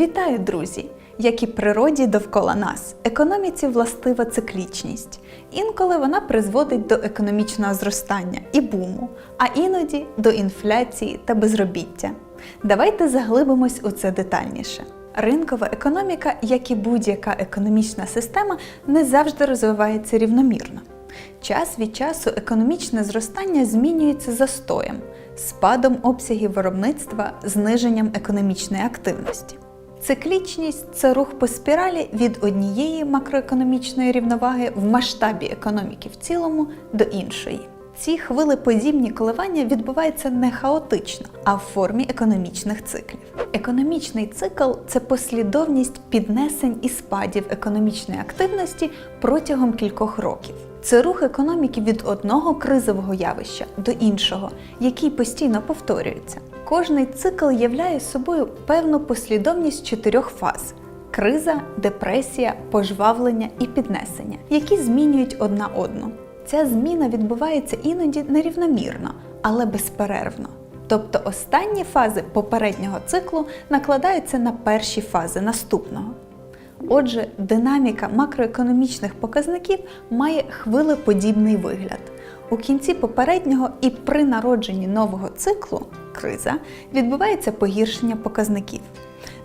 Вітаю, друзі! Як і природі довкола нас, економіці властива циклічність. Інколи вона призводить до економічного зростання і буму, а іноді до інфляції та безробіття. Давайте заглибимось у це детальніше. Ринкова економіка, як і будь-яка економічна система, не завжди розвивається рівномірно. Час від часу економічне зростання змінюється застоєм, спадом обсягів виробництва, зниженням економічної активності. Циклічність це рух по спіралі від однієї макроекономічної рівноваги в масштабі економіки в цілому до іншої. Ці хвилеподібні коливання відбуваються не хаотично, а в формі економічних циклів. Економічний цикл це послідовність піднесень і спадів економічної активності протягом кількох років. Це рух економіки від одного кризового явища до іншого, який постійно повторюється. Кожний цикл являє собою певну послідовність чотирьох фаз: криза, депресія, пожвавлення і піднесення, які змінюють одна одну. Ця зміна відбувається іноді нерівномірно, але безперервно. Тобто останні фази попереднього циклу накладаються на перші фази наступного. Отже, динаміка макроекономічних показників має хвилеподібний вигляд. У кінці попереднього і при народженні нового циклу криза відбувається погіршення показників.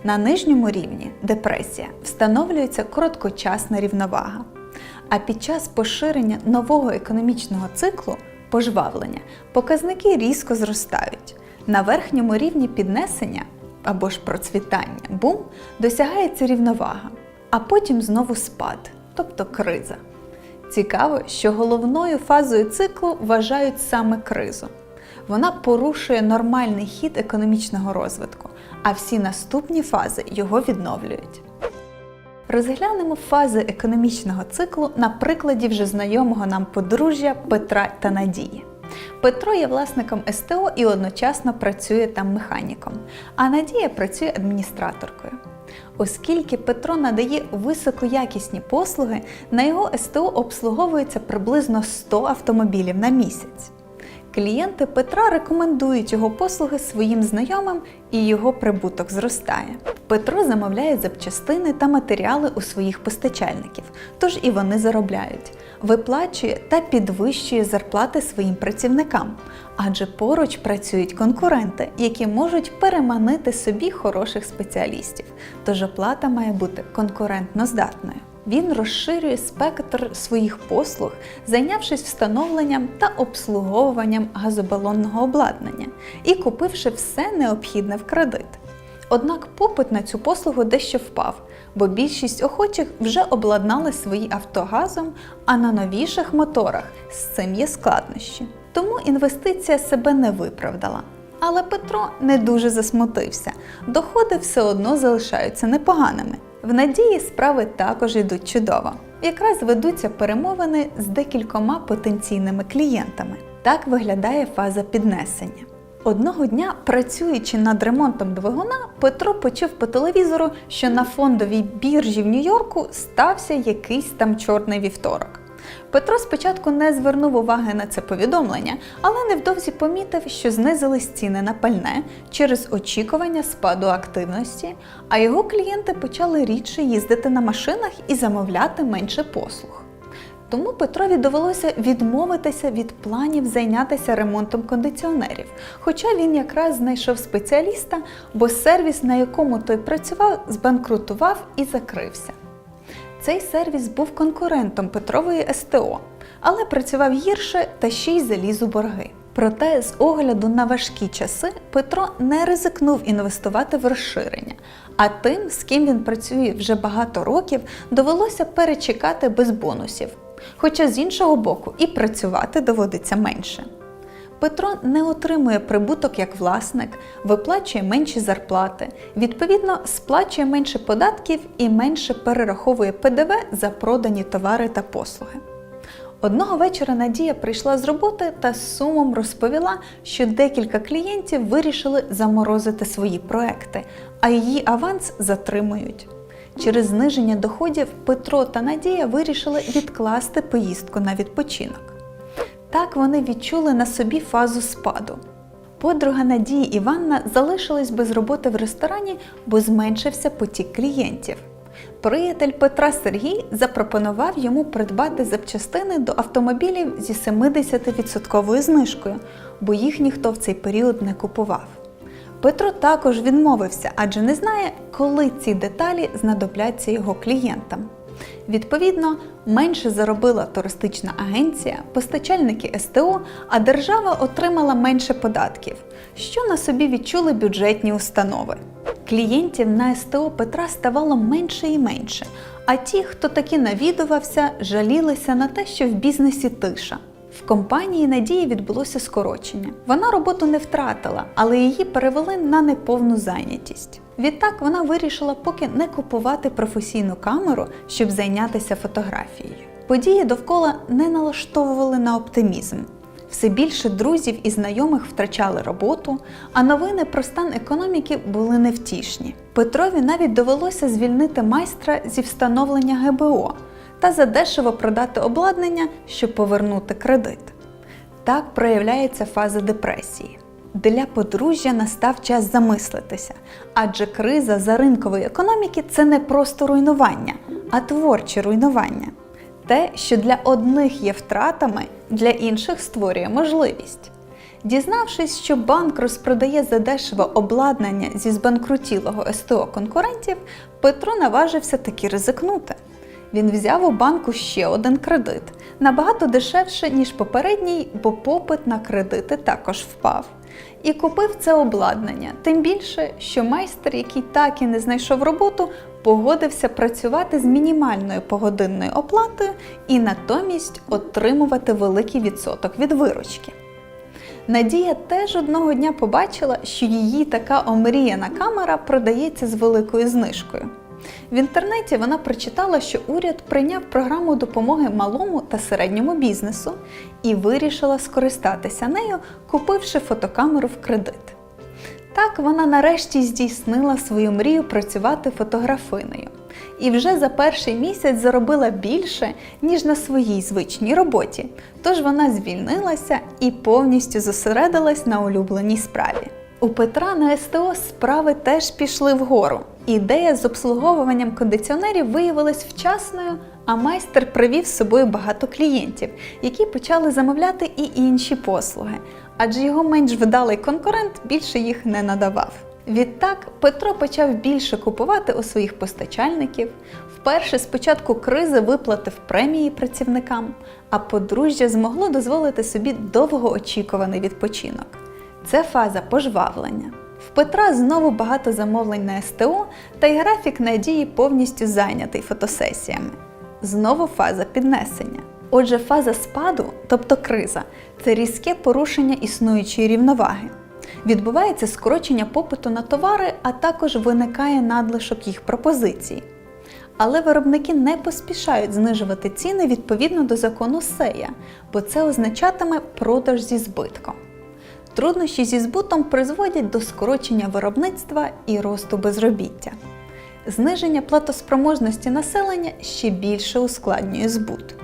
На нижньому рівні депресія встановлюється короткочасна рівновага. А під час поширення нового економічного циклу пожвавлення показники різко зростають. На верхньому рівні піднесення або ж процвітання бум досягається рівновага, а потім знову спад, тобто криза. Цікаво, що головною фазою циклу вважають саме кризу. Вона порушує нормальний хід економічного розвитку, а всі наступні фази його відновлюють. Розглянемо фази економічного циклу на прикладі вже знайомого нам подружжя Петра та Надії. Петро є власником СТО і одночасно працює там механіком, а Надія працює адміністраторкою. Оскільки Петро надає високоякісні послуги, на його СТО обслуговується приблизно 100 автомобілів на місяць. Клієнти Петра рекомендують його послуги своїм знайомим і його прибуток зростає. Петро замовляє запчастини та матеріали у своїх постачальників, тож і вони заробляють, виплачує та підвищує зарплати своїм працівникам, адже поруч працюють конкуренти, які можуть переманити собі хороших спеціалістів. Тож оплата має бути конкурентно здатною. Він розширює спектр своїх послуг, зайнявшись встановленням та обслуговуванням газобалонного обладнання і купивши все необхідне в кредит. Однак попит на цю послугу дещо впав, бо більшість охочих вже обладнали свої авто газом, а на новіших моторах з цим є складнощі. Тому інвестиція себе не виправдала. Але Петро не дуже засмутився. Доходи все одно залишаються непоганими. В надії справи також йдуть чудово. Якраз ведуться перемовини з декількома потенційними клієнтами. Так виглядає фаза піднесення. Одного дня, працюючи над ремонтом двигуна, Петро почув по телевізору, що на фондовій біржі в Нью-Йорку стався якийсь там чорний вівторок. Петро спочатку не звернув уваги на це повідомлення, але невдовзі помітив, що знизились ціни на пальне через очікування спаду активності, а його клієнти почали рідше їздити на машинах і замовляти менше послуг. Тому Петрові довелося відмовитися від планів зайнятися ремонтом кондиціонерів, хоча він якраз знайшов спеціаліста, бо сервіс, на якому той працював, збанкрутував і закрився. Цей сервіс був конкурентом Петрової СТО, але працював гірше та ще й заліз у борги. Проте, з огляду на важкі часи, Петро не ризикнув інвестувати в розширення, а тим, з ким він працює вже багато років, довелося перечекати без бонусів. Хоча з іншого боку і працювати доводиться менше. Петро не отримує прибуток як власник, виплачує менші зарплати, відповідно, сплачує менше податків і менше перераховує ПДВ за продані товари та послуги. Одного вечора Надія прийшла з роботи та з сумом розповіла, що декілька клієнтів вирішили заморозити свої проекти, а її аванс затримують. Через зниження доходів Петро та Надія вирішили відкласти поїздку на відпочинок. Так вони відчули на собі фазу спаду. Подруга Надії Іванна залишилась без роботи в ресторані, бо зменшився потік клієнтів. Приятель Петра Сергій запропонував йому придбати запчастини до автомобілів зі 70% знижкою, бо їх ніхто в цей період не купував. Петро також відмовився, адже не знає, коли ці деталі знадобляться його клієнтам. Відповідно, менше заробила туристична агенція, постачальники СТО, а держава отримала менше податків, що на собі відчули бюджетні установи. Клієнтів на СТО Петра ставало менше і менше, а ті, хто таки навідувався, жалілися на те, що в бізнесі тиша. В компанії Надії відбулося скорочення. Вона роботу не втратила, але її перевели на неповну зайнятість. Відтак вона вирішила поки не купувати професійну камеру, щоб зайнятися фотографією. Події довкола не налаштовували на оптимізм. Все більше друзів і знайомих втрачали роботу, а новини про стан економіки були невтішні. Петрові навіть довелося звільнити майстра зі встановлення ГБО та задешево продати обладнання, щоб повернути кредит. Так проявляється фаза депресії. Для подружжя настав час замислитися, адже криза за ринкової економіки це не просто руйнування, а творче руйнування. Те, що для одних є втратами, для інших створює можливість. Дізнавшись, що банк розпродає задешево обладнання зі збанкрутілого СТО конкурентів, Петро наважився таки ризикнути. Він взяв у банку ще один кредит, набагато дешевше, ніж попередній, бо попит на кредити також впав. І купив це обладнання, тим більше, що майстер, який так і не знайшов роботу, погодився працювати з мінімальною погодинною оплатою і натомість отримувати великий відсоток від виручки. Надія теж одного дня побачила, що її така омріяна камера продається з великою знижкою. В інтернеті вона прочитала, що уряд прийняв програму допомоги малому та середньому бізнесу і вирішила скористатися нею, купивши фотокамеру в кредит. Так вона нарешті здійснила свою мрію працювати фотографиною. І вже за перший місяць заробила більше, ніж на своїй звичній роботі. Тож вона звільнилася і повністю зосередилась на улюбленій справі. У Петра на СТО справи теж пішли вгору. Ідея з обслуговуванням кондиціонерів виявилась вчасною, а майстер привів з собою багато клієнтів, які почали замовляти і інші послуги, адже його менш вдалий конкурент більше їх не надавав. Відтак Петро почав більше купувати у своїх постачальників, вперше з початку кризи виплатив премії працівникам, а подружжя змогло дозволити собі довгоочікуваний відпочинок. Це фаза пожвавлення. Петра знову багато замовлень на СТО, та й графік надії повністю зайнятий фотосесіями. Знову фаза піднесення. Отже, фаза спаду, тобто криза, це різке порушення існуючої рівноваги. Відбувається скорочення попиту на товари, а також виникає надлишок їх пропозицій. Але виробники не поспішають знижувати ціни відповідно до закону Сея, бо це означатиме продаж зі збитком. Труднощі зі збутом призводять до скорочення виробництва і росту безробіття. Зниження платоспроможності населення ще більше ускладнює збут.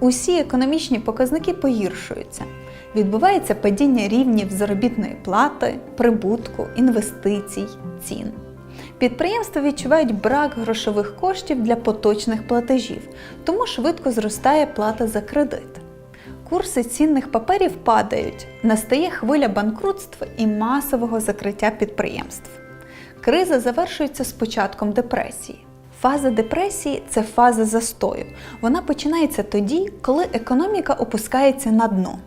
Усі економічні показники погіршуються. Відбувається падіння рівнів заробітної плати, прибутку, інвестицій, цін. Підприємства відчувають брак грошових коштів для поточних платежів, тому швидко зростає плата за кредит. Курси цінних паперів падають, настає хвиля банкрутств і масового закриття підприємств. Криза завершується з початком депресії. Фаза депресії це фаза застою. Вона починається тоді, коли економіка опускається на дно.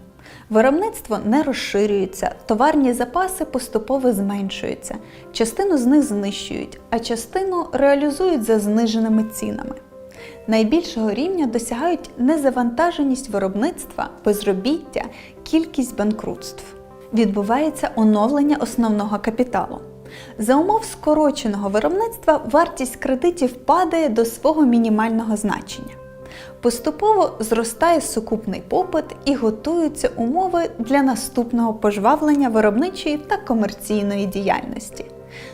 Виробництво не розширюється, товарні запаси поступово зменшуються, частину з них знищують, а частину реалізують за зниженими цінами. Найбільшого рівня досягають незавантаженість виробництва, безробіття, кількість банкрутств. Відбувається оновлення основного капіталу. За умов скороченого виробництва вартість кредитів падає до свого мінімального значення. Поступово зростає сукупний попит і готуються умови для наступного пожвавлення виробничої та комерційної діяльності.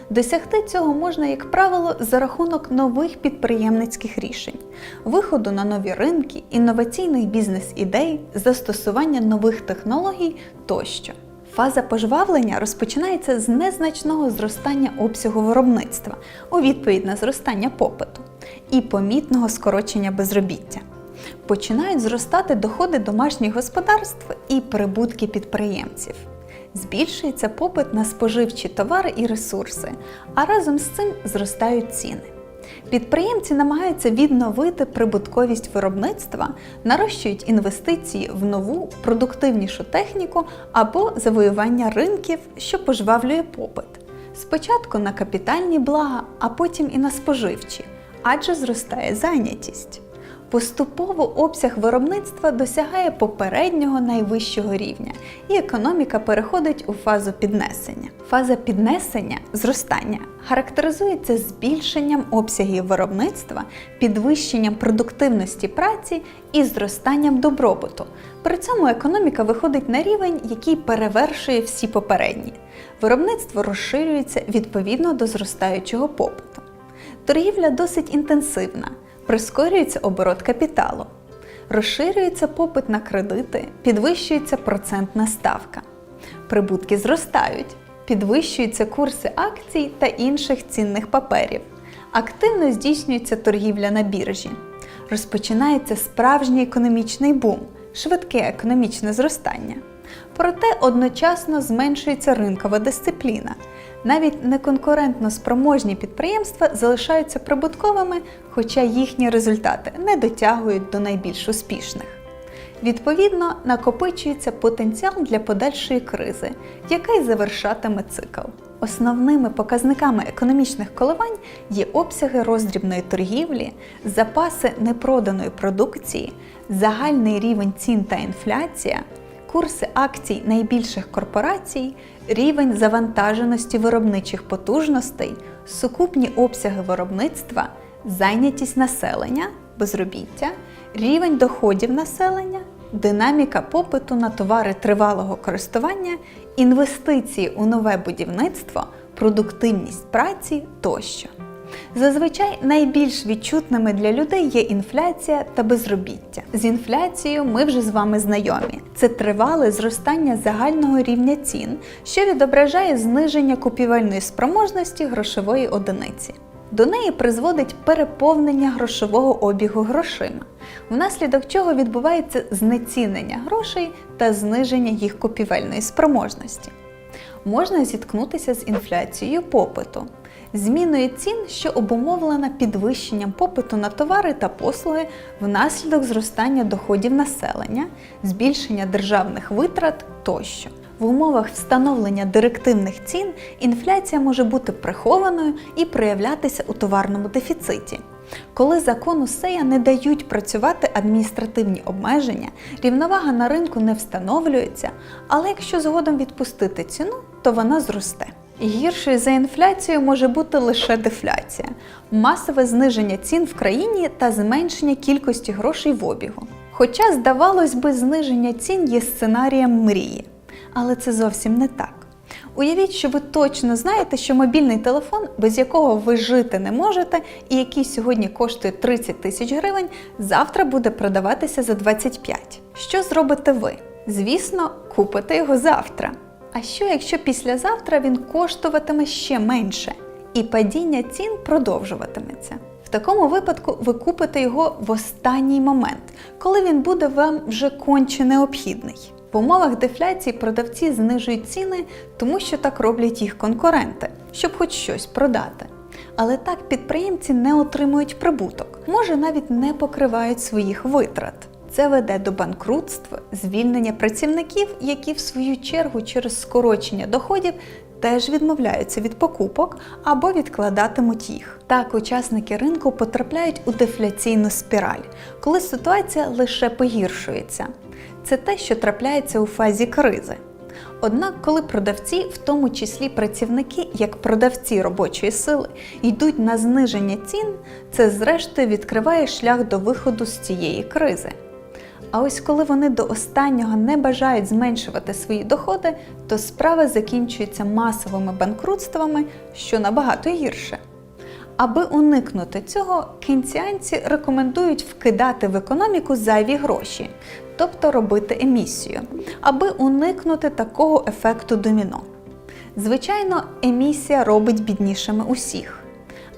Досягти цього можна, як правило, за рахунок нових підприємницьких рішень, виходу на нові ринки, інноваційних бізнес-ідей, застосування нових технологій тощо. Фаза пожвавлення розпочинається з незначного зростання обсягу виробництва у відповідь на зростання попиту і помітного скорочення безробіття. Починають зростати доходи домашніх господарств і прибутки підприємців. Збільшується попит на споживчі товари і ресурси, а разом з цим зростають ціни. Підприємці намагаються відновити прибутковість виробництва, нарощують інвестиції в нову продуктивнішу техніку або завоювання ринків, що пожвавлює попит. Спочатку на капітальні блага, а потім і на споживчі, адже зростає зайнятість. Поступово обсяг виробництва досягає попереднього найвищого рівня, і економіка переходить у фазу піднесення. Фаза піднесення зростання характеризується збільшенням обсягів виробництва, підвищенням продуктивності праці і зростанням добробуту. При цьому економіка виходить на рівень, який перевершує всі попередні. Виробництво розширюється відповідно до зростаючого попиту. Торгівля досить інтенсивна, прискорюється оборот капіталу, розширюється попит на кредити, підвищується процентна ставка. Прибутки зростають, підвищуються курси акцій та інших цінних паперів. Активно здійснюється торгівля на біржі. Розпочинається справжній економічний бум, швидке економічне зростання. Проте одночасно зменшується ринкова дисципліна. Навіть неконкурентно спроможні підприємства залишаються прибутковими, хоча їхні результати не дотягують до найбільш успішних. Відповідно, накопичується потенціал для подальшої кризи, яка й завершатиме цикл. Основними показниками економічних коливань є обсяги роздрібної торгівлі, запаси непроданої продукції, загальний рівень цін та інфляція, курси акцій найбільших корпорацій, рівень завантаженості виробничих потужностей, сукупні обсяги виробництва, зайнятість населення, безробіття, рівень доходів населення, динаміка попиту на товари тривалого користування, інвестиції у нове будівництво, продуктивність праці тощо. Зазвичай найбільш відчутними для людей є інфляція та безробіття. З інфляцією ми вже з вами знайомі. Це тривале зростання загального рівня цін, що відображає зниження купівельної спроможності грошової одиниці. До неї призводить переповнення грошового обігу грошима, внаслідок чого відбувається знецінення грошей та зниження їх купівельної спроможності. Можна зіткнутися з інфляцією попиту, зміною цін, що обумовлена підвищенням попиту на товари та послуги внаслідок зростання доходів населення, збільшення державних витрат тощо. В умовах встановлення директивних цін інфляція може бути прихованою і проявлятися у товарному дефіциті. Коли закону Сея не дають працювати адміністративні обмеження, рівновага на ринку не встановлюється, але якщо згодом відпустити ціну, то вона зросте. Гіршою за інфляцію може бути лише дефляція, масове зниження цін в країні та зменшення кількості грошей в обігу. Хоча, здавалось би, зниження цін є сценарієм мрії, але це зовсім не так. Уявіть, що ви точно знаєте, що мобільний телефон, без якого ви жити не можете, і який сьогодні коштує 30 тисяч гривень, завтра буде продаватися за 25. Що зробите ви? Звісно, купите його завтра. А що, якщо післязавтра він коштуватиме ще менше, і падіння цін продовжуватиметься? В такому випадку ви купите його в останній момент, коли він буде вам вже конче необхідний. В умовах дефляції продавці знижують ціни, тому що так роблять їх конкуренти, щоб хоч щось продати. Але так підприємці не отримують прибуток, може навіть не покривають своїх витрат. Це веде до банкрутства, звільнення працівників, які в свою чергу через скорочення доходів теж відмовляються від покупок або відкладатимуть їх. Так учасники ринку потрапляють у дефляційну спіраль, коли ситуація лише погіршується. Це те, що трапляється у фазі кризи. Однак, коли продавці, в тому числі працівники, як продавці робочої сили, йдуть на зниження цін, це зрештою відкриває шлях до виходу з цієї кризи. А ось коли вони до останнього не бажають зменшувати свої доходи, то справа закінчується масовими банкрутствами, що набагато гірше. Аби уникнути цього, кінціанці рекомендують вкидати в економіку зайві гроші, тобто робити емісію, аби уникнути такого ефекту доміно. Звичайно, емісія робить біднішими усіх,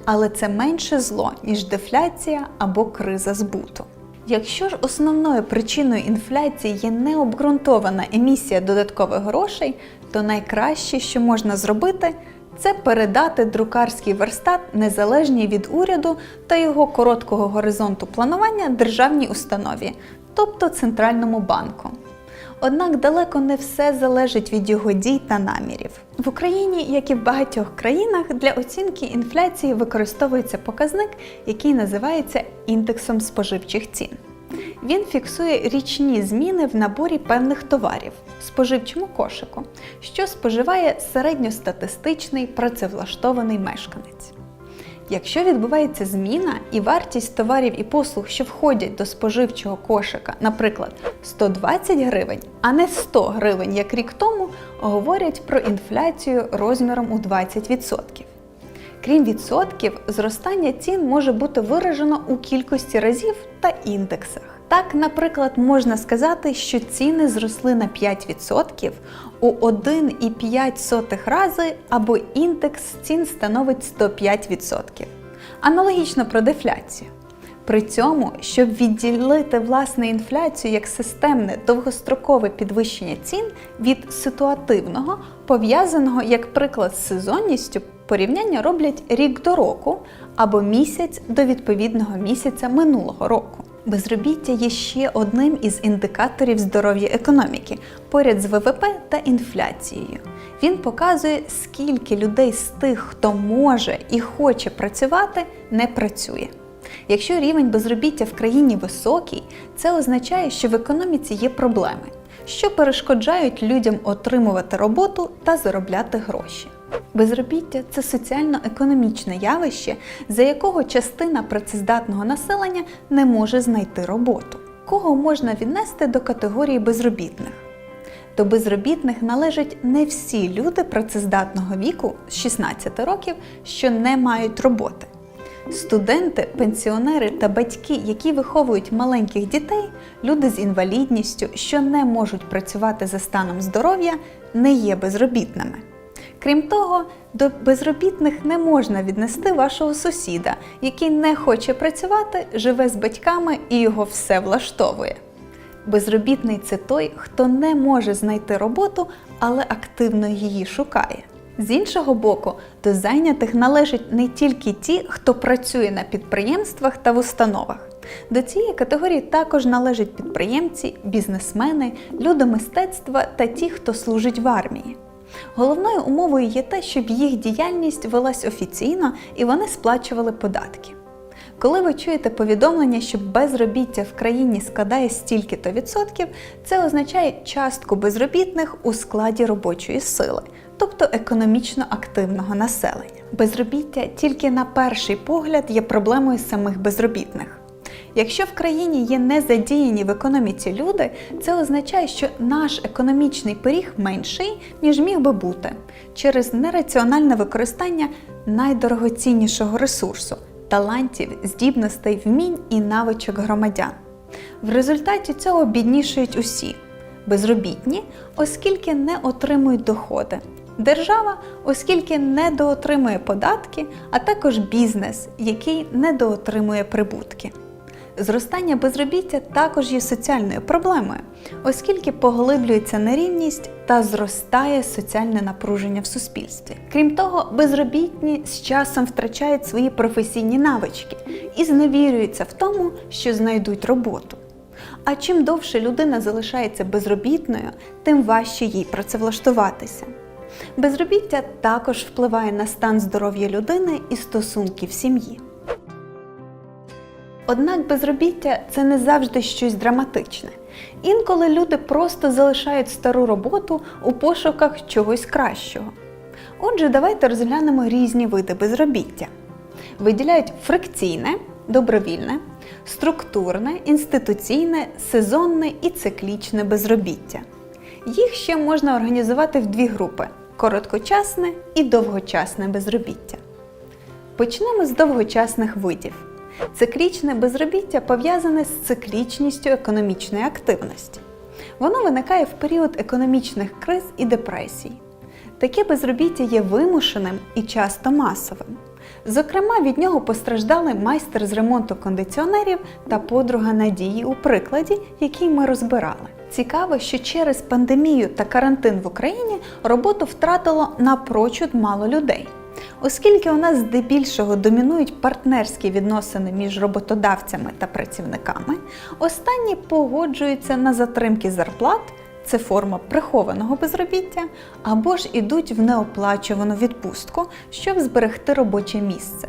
але це менше зло, ніж дефляція або криза збуту. Якщо ж основною причиною інфляції є необґрунтована емісія додаткових грошей, то найкраще, що можна зробити, це передати друкарський верстат незалежній від уряду та його короткого горизонту планування державній установі, тобто центральному банку. Однак далеко не все залежить від його дій та намірів. В Україні, як і в багатьох країнах, для оцінки інфляції використовується показник, який називається індексом споживчих цін. Він фіксує річні зміни в наборі певних товарів споживчому кошику, що споживає середньостатистичний працевлаштований мешканець. Якщо відбувається зміна і вартість товарів і послуг, що входять до споживчого кошика, наприклад, 120 гривень, а не 100 гривень, як рік тому, говорять про інфляцію розміром у 20%. Крім відсотків, зростання цін може бути виражено у кількості разів та індексах. Так, наприклад, можна сказати, що ціни зросли на 5% у 1,5 рази або індекс цін становить 105%. Аналогічно про дефляцію. При цьому, щоб відділити власне інфляцію як системне довгострокове підвищення цін від ситуативного, пов'язаного, як приклад, з сезонністю, порівняння роблять рік до року або місяць до відповідного місяця минулого року. Безробіття є ще одним із індикаторів здоров'я економіки поряд з ВВП та інфляцією. Він показує, скільки людей з тих, хто може і хоче працювати, не працює. Якщо рівень безробіття в країні високий, це означає, що в економіці є проблеми, що перешкоджають людям отримувати роботу та заробляти гроші. Безробіття це соціально-економічне явище, за якого частина працездатного населення не може знайти роботу. Кого можна віднести до категорії безробітних? До безробітних належать не всі люди працездатного віку з 16 років, що не мають роботи. Студенти, пенсіонери та батьки, які виховують маленьких дітей, люди з інвалідністю, що не можуть працювати за станом здоров'я, не є безробітними. Крім того, до безробітних не можна віднести вашого сусіда, який не хоче працювати, живе з батьками і його все влаштовує. Безробітний це той, хто не може знайти роботу, але активно її шукає. З іншого боку, до зайнятих належать не тільки ті, хто працює на підприємствах та в установах. До цієї категорії також належать підприємці, бізнесмени, люди мистецтва та ті, хто служить в армії. Головною умовою є те, щоб їх діяльність велась офіційно і вони сплачували податки. Коли ви чуєте повідомлення, що безробіття в країні складає стільки-то відсотків, це означає частку безробітних у складі робочої сили, тобто економічно активного населення. Безробіття тільки на перший погляд є проблемою самих безробітних. Якщо в країні є незадіяні в економіці люди, це означає, що наш економічний пиріг менший, ніж міг би бути, через нераціональне використання найдорогоціннішого ресурсу талантів, здібностей, вмінь і навичок громадян. В результаті цього біднішають усі безробітні, оскільки не отримують доходи. Держава, оскільки недоотримує податки, а також бізнес, який недоотримує прибутки. Зростання безробіття також є соціальною проблемою, оскільки поглиблюється нерівність та зростає соціальне напруження в суспільстві. Крім того, безробітні з часом втрачають свої професійні навички і зневірюються в тому, що знайдуть роботу. А чим довше людина залишається безробітною, тим важче їй працевлаштуватися. Безробіття також впливає на стан здоров'я людини і стосунки в сім'ї. Однак безробіття це не завжди щось драматичне. Інколи люди просто залишають стару роботу у пошуках чогось кращого. Отже, давайте розглянемо різні види безробіття. Виділяють фрикційне, добровільне, структурне, інституційне, сезонне і циклічне безробіття. Їх ще можна організувати в дві групи короткочасне і довгочасне безробіття. Почнемо з довгочасних видів. Циклічне безробіття пов'язане з циклічністю економічної активності. Воно виникає в період економічних криз і депресій. Таке безробіття є вимушеним і часто масовим. Зокрема, від нього постраждали майстер з ремонту кондиціонерів та подруга Надії у прикладі, який ми розбирали. Цікаво, що через пандемію та карантин в Україні роботу втратило напрочуд мало людей. Оскільки у нас здебільшого домінують партнерські відносини між роботодавцями та працівниками, останні погоджуються на затримки зарплат, це форма прихованого безробіття, або ж ідуть в неоплачувану відпустку, щоб зберегти робоче місце.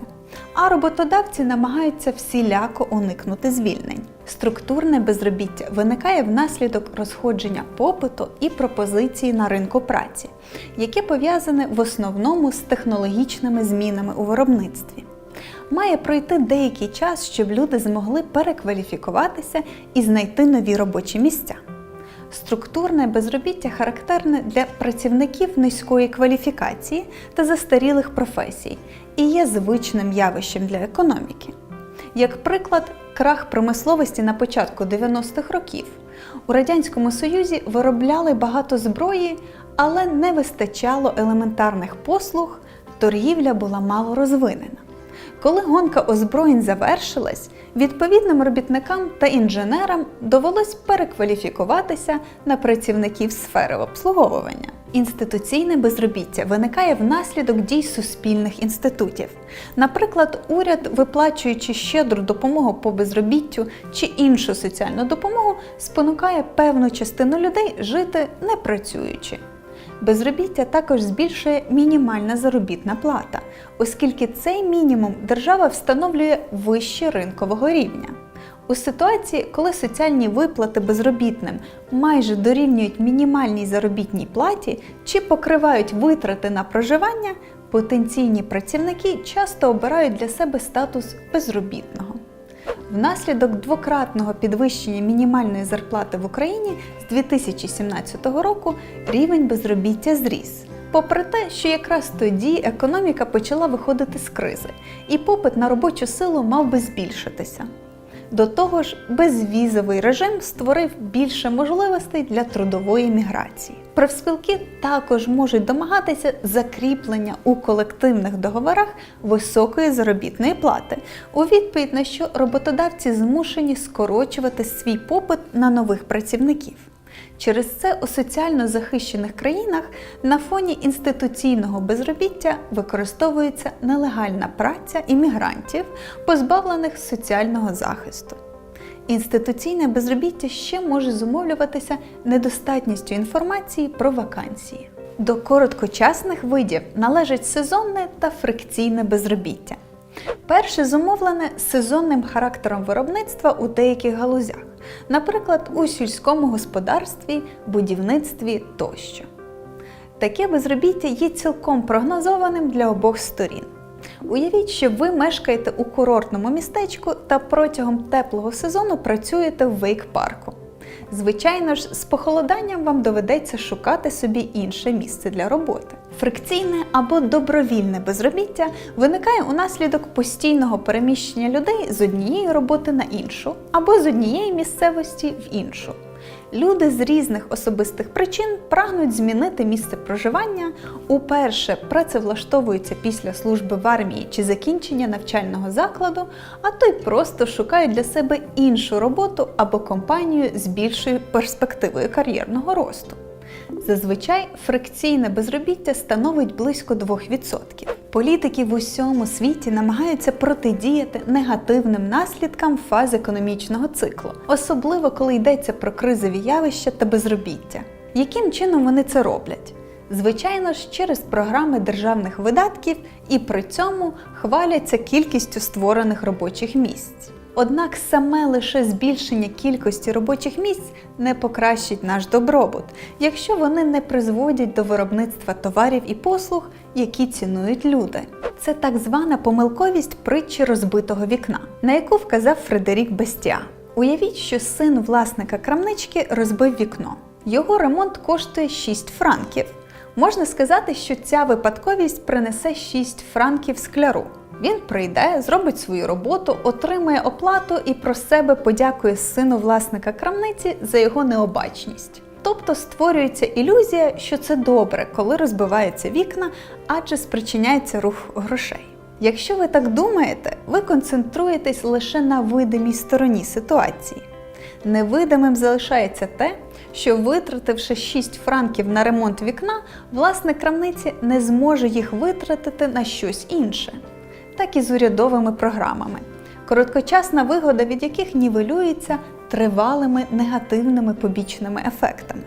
А роботодавці намагаються всіляко уникнути звільнень. Структурне безробіття виникає внаслідок розходження попиту і пропозиції на ринку праці, яке пов'язане в основному з технологічними змінами у виробництві. Має пройти деякий час, щоб люди змогли перекваліфікуватися і знайти нові робочі місця. Структурне безробіття характерне для працівників низької кваліфікації та застарілих професій і є звичним явищем для економіки. Як приклад, крах промисловості на початку 90-х років. У Радянському Союзі виробляли багато зброї, але не вистачало елементарних послуг, торгівля була мало розвинена. Коли гонка озброєнь завершилась, відповідним робітникам та інженерам довелось перекваліфікуватися на працівників сфери обслуговування. Інституційне безробіття виникає внаслідок дій суспільних інститутів. Наприклад, уряд, виплачуючи щедру допомогу по безробіттю чи іншу соціальну допомогу, спонукає певну частину людей жити не працюючи. Безробіття також збільшує мінімальна заробітна плата, оскільки цей мінімум держава встановлює вище ринкового рівня. У ситуації, коли соціальні виплати безробітним майже дорівнюють мінімальній заробітній платі чи покривають витрати на проживання, потенційні працівники часто обирають для себе статус безробітного. Внаслідок двократного підвищення мінімальної зарплати в Україні з 2017 року рівень безробіття зріс. Попри те, що якраз тоді економіка почала виходити з кризи, і попит на робочу силу мав би збільшитися. До того ж, безвізовий режим створив більше можливостей для трудової міграції. Профспілки також можуть домагатися закріплення у колективних договорах високої заробітної плати, у відповідь на що роботодавці змушені скорочувати свій попит на нових працівників. Через це у соціально захищених країнах на фоні інституційного безробіття використовується нелегальна праця іммігрантів, позбавлених соціального захисту. Інституційне безробіття ще може зумовлюватися недостатністю інформації про вакансії. До короткочасних видів належить сезонне та фрикційне безробіття. Перше зумовлене сезонним характером виробництва у деяких галузях, наприклад, у сільському господарстві, будівництві тощо. Таке безробіття є цілком прогнозованим для обох сторін. Уявіть, що ви мешкаєте у курортному містечку та протягом теплого сезону працюєте в вейк-парку. Звичайно ж, з похолоданням вам доведеться шукати собі інше місце для роботи. Фрикційне або добровільне безробіття виникає унаслідок постійного переміщення людей з однієї роботи на іншу або з однієї місцевості в іншу. Люди з різних особистих причин прагнуть змінити місце проживання, уперше працевлаштовуються після служби в армії чи закінчення навчального закладу, а то й просто шукають для себе іншу роботу або компанію з більшою перспективою кар'єрного росту. Зазвичай фрикційне безробіття становить близько 2%. Політики в усьому світі намагаються протидіяти негативним наслідкам фаз економічного циклу, особливо коли йдеться про кризові явища та безробіття. Яким чином вони це роблять? Звичайно ж, через програми державних видатків і при цьому хваляться кількістю створених робочих місць. Однак саме лише збільшення кількості робочих місць не покращить наш добробут, якщо вони не призводять до виробництва товарів і послуг, які цінують люди. Це так звана помилковість притчі розбитого вікна, на яку вказав Фредерік Бестіа. Уявіть, що син власника крамнички розбив вікно. Його ремонт коштує 6 франків. Можна сказати, що ця випадковість принесе 6 франків скляру. Він прийде, зробить свою роботу, отримає оплату і про себе подякує сину власника крамниці за його необачність. Тобто створюється ілюзія, що це добре, коли розбиваються вікна, адже спричиняється рух грошей. Якщо ви так думаєте, ви концентруєтесь лише на видимій стороні ситуації. Невидимим залишається те, що витративши 6 франків на ремонт вікна, власник крамниці не зможе їх витратити на щось інше. Так і з урядовими програмами, короткочасна вигода від яких нівелюється тривалими негативними побічними ефектами.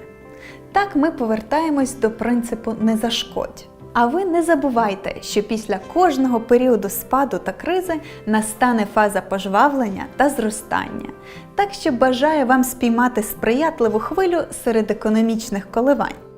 Так ми повертаємось до принципу не зашкодь. А ви не забувайте, що після кожного періоду спаду та кризи настане фаза пожвавлення та зростання. Так що бажаю вам спіймати сприятливу хвилю серед економічних коливань.